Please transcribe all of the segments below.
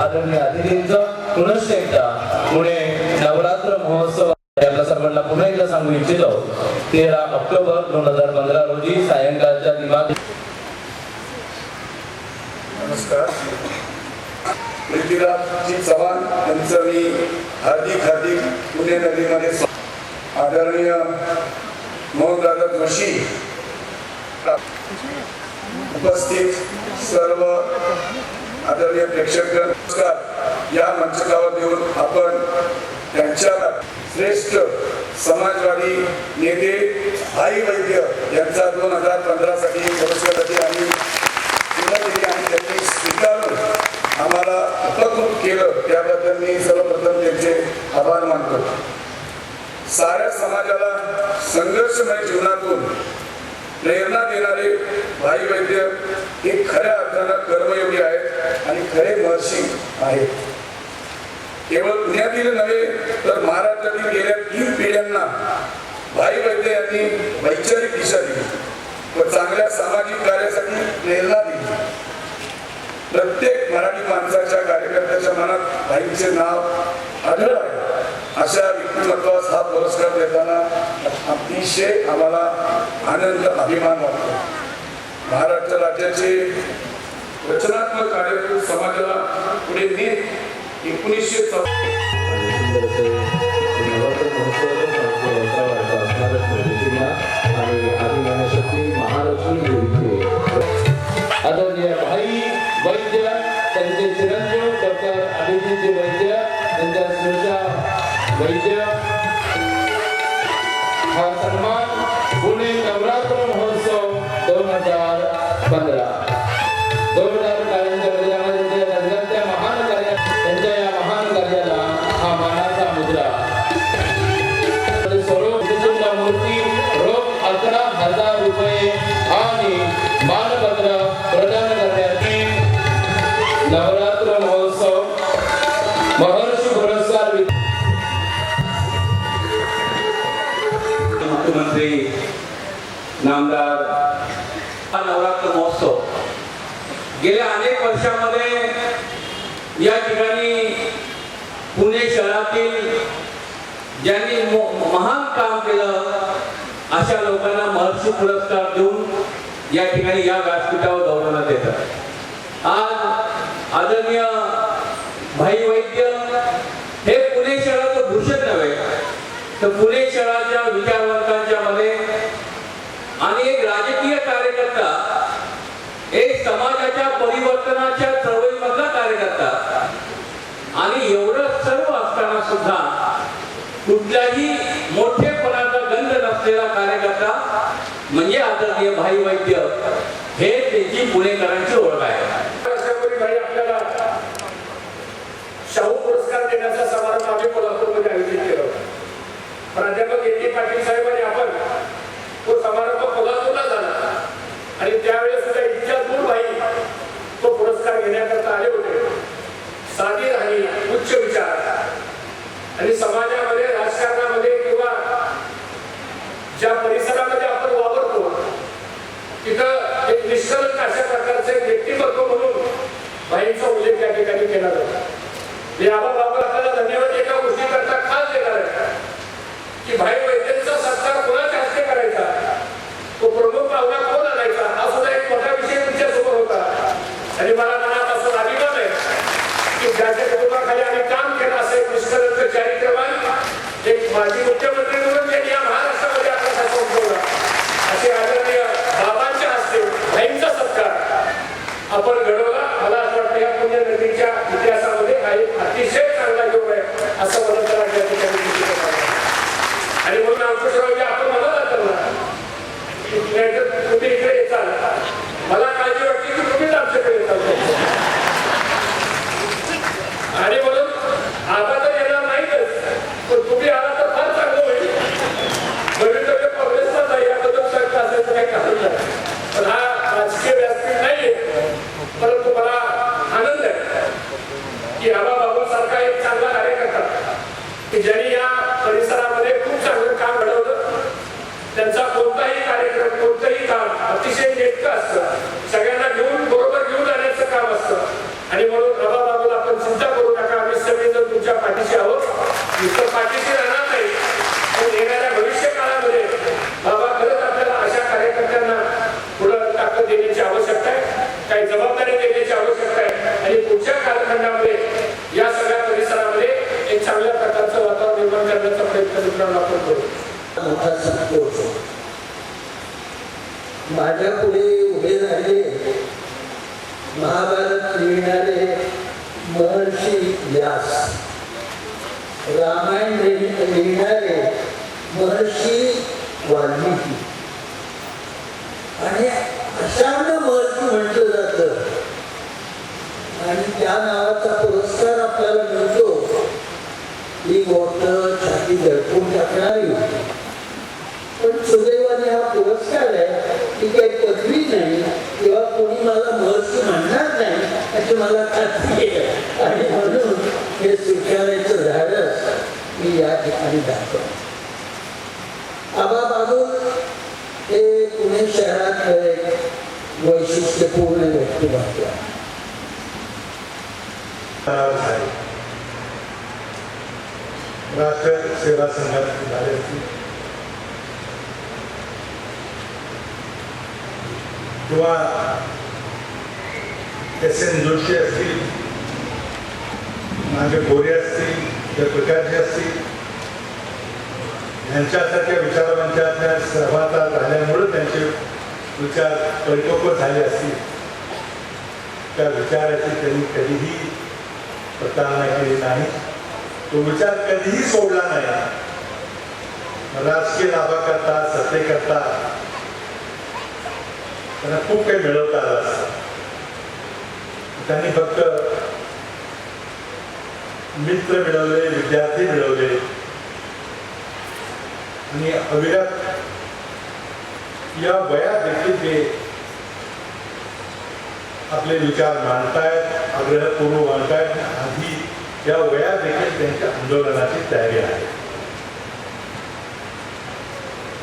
आदरणीय अतिथींचं पुनश्च एकदा पुणे नवरात्र महोत्सव आपल्या सर्वांना पुन्हा एकदा सांगू इच्छितो तेरा ऑक्टोबर दोन हजार पंधरा रोजी सायंकाळच्या दिमाग नमस्कार. पृथ्वीराजजी चव्हाण यांचं मी हार्दिक हार्दिक पुणे नदीमध्ये आदरणीय मोहनदादा जोशी. उपस्थित सर्व आदरणीय प्रेक्षक नमस्कार. या मंचकावर येऊन आपण त्यांच्या श्रेष्ठ समाजवादी नेते आई वैद्य यांचा दोन हजार पंधरा साठी पुरस्कारासाठी आम्ही दिली आणि त्यांनी स्वीकारून आम्हाला उपकृत केलं त्याबद्दल मी सर्वप्रथम त्यांचे आभार मानतो. साऱ्या समाजाला संघर्षमय जीवनातून प्रेरणा देणारे भाई वैद्य हे खऱ्या अर्थानं कर्मयोगी आहेत. खरे महर्षी आहेत. केवळ पुण्यातील नव्हे तर महाराष्ट्रातील गेल्या तीन पिढ्यांना भाई वैद्य यांनी वैचारिक दिशा दिली. व चांगल्या सामाजिक कार्यासाठी प्रेरणा दिली. प्रत्येक मराठी माणसाच्या कार्यकर्त्याच्या मनात भाईचे नाव आढळ आहे. अशा व्यक्तिमत्वास हा पुरस्कार देताना अतिशय आम्हाला आनंद अभिमान वाटतो. महाराष्ट्र राज्याचे रचनात्मक कार्यक्रम समाजाला पुढे नेत एकोणीसशे आदरणीय भाई वैद्य त्यांचे चिरंजीव डॉक्टर अभिजितजी वैद्य त्यांच्या वैद्य. हा सन्मान पुणे नवरात्र महोत्सव दोन हजार पंधरा. हजार रुपये आणि मानपत्र प्रदान करण्याची नवरात्र महोत्सव महर्षी पुरस्कार मुख्यमंत्री नामदार हा नवरात्र महोत्सव. गेल्या अनेक वर्षामध्ये या ठिकाणी पुणे शहरातील ज्यांनी मो- महान काम केलं अशा लोकांना महर्षी पुरस्कार देऊन या ठिकाणी या व्यासपीठावर गौरवण्यात येतात आज आदरणीय भाई वैद्य हे पुणे शहराचं भूषण नव्हे तर पुणे शहराच्या विचारवंतांच्या मध्ये आणि एक राजकीय कार्यकर्ता एक समाजाच्या परिवर्तनाच्या चळवळीमधला कार्यकर्ता आणि एवढं सर्व असताना सुद्धा कुठल्याही मोठ्या असलेला कार्यकर्ता म्हणजे आदरणीय भाई वैद्य हे त्याची पुणेकरांची ओळख आहे. आपल्याला शाहू पुरस्कार देण्याचा समारंभ आम्ही कोल्हापूरमध्ये आयोजित केला होता. प्राध्यापक ए टी पाटील आणि आपण तो समारंभ कोल्हापूरला झाला. आणि त्यावेळेस सुद्धा इतक्या दूर भाई तो पुरस्कार घेण्याकरता आले होते. साधी राहणी उच्च विचार. आणि समाजा राजकारणामध्ये किंवा ज्या परिसरामध्ये आपण वावरतो तिथं एक निष्कलंक अशा प्रकारचं एक व्यक्तिमत्व म्हणून भाईंचा उल्लेख या ठिकाणी केला जातो. मी त्यांचा कोणताही कार्यक्रम कोणतंही काम अतिशय नेटक असतं. सगळ्यांना घेऊन बरोबर घेऊन जाण्याचं काम असतं. आणि म्हणून रबा बाबूला आपण चिंता करू नका. आम्ही सगळेजण तुमच्या पाठीशी आहोत. नुसतं पाठीशी राहणार नाही. पण येणाऱ्या भविष्य काळामध्ये बाबा खरंच आपल्याला अशा कार्यकर्त्यांना पुढं ताकद देण्याची आवश्यकता आहे. काही जबाबदारी देण्याची आवश्यकता आहे. आणि पुढच्या कालखंडामध्ये या सगळ्या परिसरामध्ये एक चांगल्या प्रकारचं वातावरण निर्माण करण्याचा प्रयत्न मित्रांना आपण करू. मोठा संतोष माझ्या पुढे उभे झाले महाभारत लिहिणारे महर्षी व्यास. रामायण लिहिणारे महर्षी वाल्मिकी. आणि अशांना महर्षी म्हटलं जात. आणि त्या नावाचा पुरस्कार आपल्याला मिळतो. ही गोष्ट छाती दडपून टाकणारी पण सुदैवाने हा पुरस्कार आहे. की काही पदवी नाही. किंवा कोणी मला महत्त्व म्हणणार नाही याची मला खात्री आहे. आणि म्हणून हे स्वीकारायचं धाडस मी या ठिकाणी दाखवतो. आबा बाबू हे पुणे शहरात एक वैशिष्ट्यपूर्ण व्यक्तिमत्व राष्ट्र सेवा संघात झाले किंवा एस एन जोशी असतील माझे गोरे असतील जयप्रकाशजी असतील यांच्यासारख्या विचारवंतांच्या सहभागात राहिल्यामुळे त्यांचे विचार परिपक्व झाले असतील. त्या विचाराची त्यांनी कधीही प्रतारणा केली नाही. तो विचार कधीही सोडला नाही. राजकीय लाभाकरता सत्तेकरता त्यांना खूप काही मिळवता आलं त्यांनी फक्त मित्र मिळवले विद्यार्थी मिळवले. आणि अविरत या वयात देखील ते आपले विचार मांडतायत आग्रहपूर्व मांडतायत. आधी या वयात देखील त्यांच्या आंदोलनाची तयारी आहे.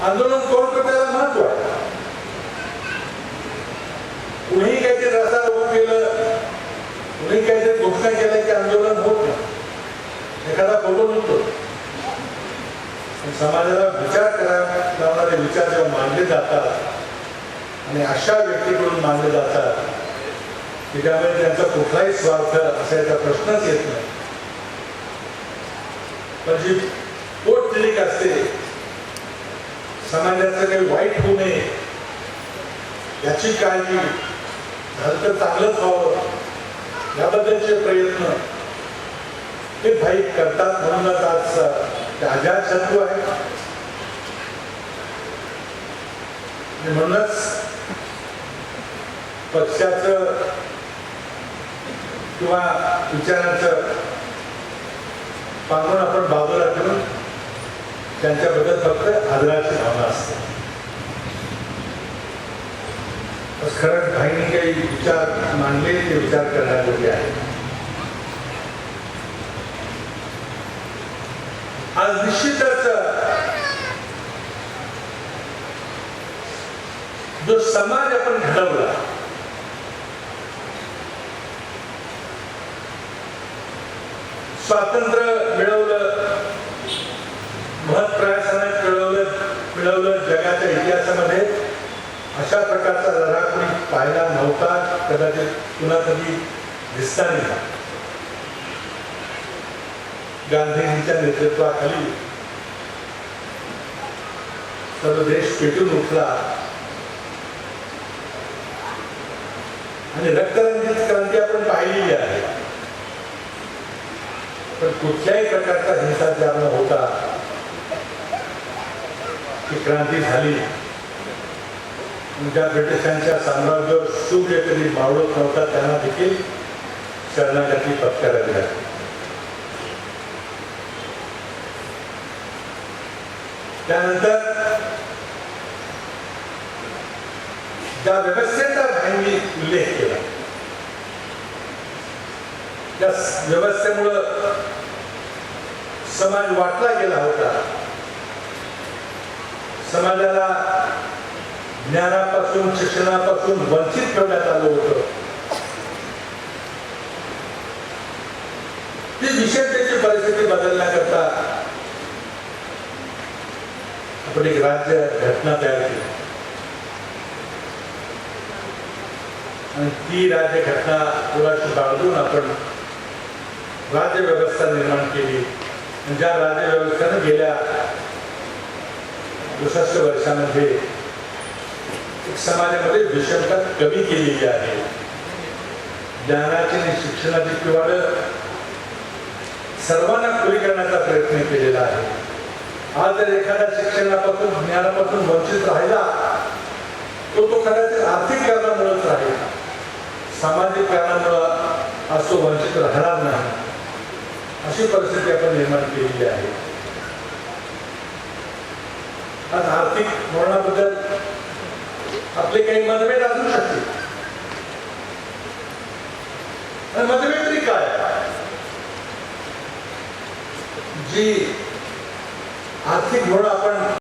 आंदोलन कोण करण्याला महत्त्व आहे कुणीही काहीतरी रस्ता उभं केलं कुणी काहीतरी घोषणा की आंदोलन होत नाही. एखादा बोलून होतो समाजाला विचार करायला लावणारे विचार जेव्हा मांडले जातात आणि अशा व्यक्तीकडून मांडले जातात की त्यामुळे त्यांचा कुठलाही स्वार्थ असायचा प्रश्नच येत नाही. पण जी पोटतिरीक असते समाजाचं काही वाईट होऊ नये याची काळजी झालं तर चांगलंच व्हावं. याबद्दलचे प्रयत्न ते भाई करतात म्हणूनच आज राजा शत्रू आहे म्हणूनच पक्षाच किंवा विचारांचं पांघरून आपण बाजूला ठेवून त्यांच्याबद्दल फक्त आदराची भावना असते. खरंच भाईने काही विचार मांडले ते विचार करण्याजोगे आहे आज निश्चितच जो समाज आपण घडवला स्वातंत्र्य मिळवलं महत्प्रयासाने मिळवलं मिळवलं जगाच्या इतिहासामध्ये अशा प्रकारचा लढा कोणी पाहिला नव्हता कदाचित पुन्हा कधी दिसता नाही गांधीजींच्या नेतृत्वाखाली सर्व देश पेटून उठला. आणि रक्तरंजित क्रांती आपण पाहिलेली आहे. पण कुठल्याही प्रकारचा हिंसाचार न होता ती क्रांती झाली. ज्या ब्रिटिशांच्या साम्राज्यावर सूर्य मावळत नव्हता त्यांना देखील शरणागती पत्करावी लागली त्यानंतर ज्या व्यवस्थेचा भाईंनी उल्लेख केला त्या व्यवस्थेमुळं समाज वाटला गेला होता. समाजाला ज्ञानापासून शिक्षणापासून वंचित ठेवण्यात आलं होतं. ती विषमतेची परिस्थिती बदलण्याकरता आपण एक राज्य घटना तयार केली. आणि ती राज्य घटना पुराशी बाळगून आपण राज्य व्यवस्था निर्माण केली. आणि ज्या राज्यव्यवस्थेनं गेल्या दुसष्ट वर्षामध्ये समाजामध्ये विषमता कमी केलेली आहे ज्ञानाची आणि शिक्षणाची किंवा सर्वांना खुली करण्याचा प्रयत्न केलेला आहे आज जर एखाद्या शिक्षणापासून ज्ञानापासून वंचित राहिला तो तो कदाचित आर्थिक कारणामुळेच राहील सामाजिक कारणामुळं आज तो वंचित राहणार नाही अशी परिस्थिती आपण निर्माण केलेली आहे आज आर्थिक धोरणाबद्दल आपले काही मतभेद असू शकते आणि मतभेद तरी काय? जी आर्थिक धोरण आपण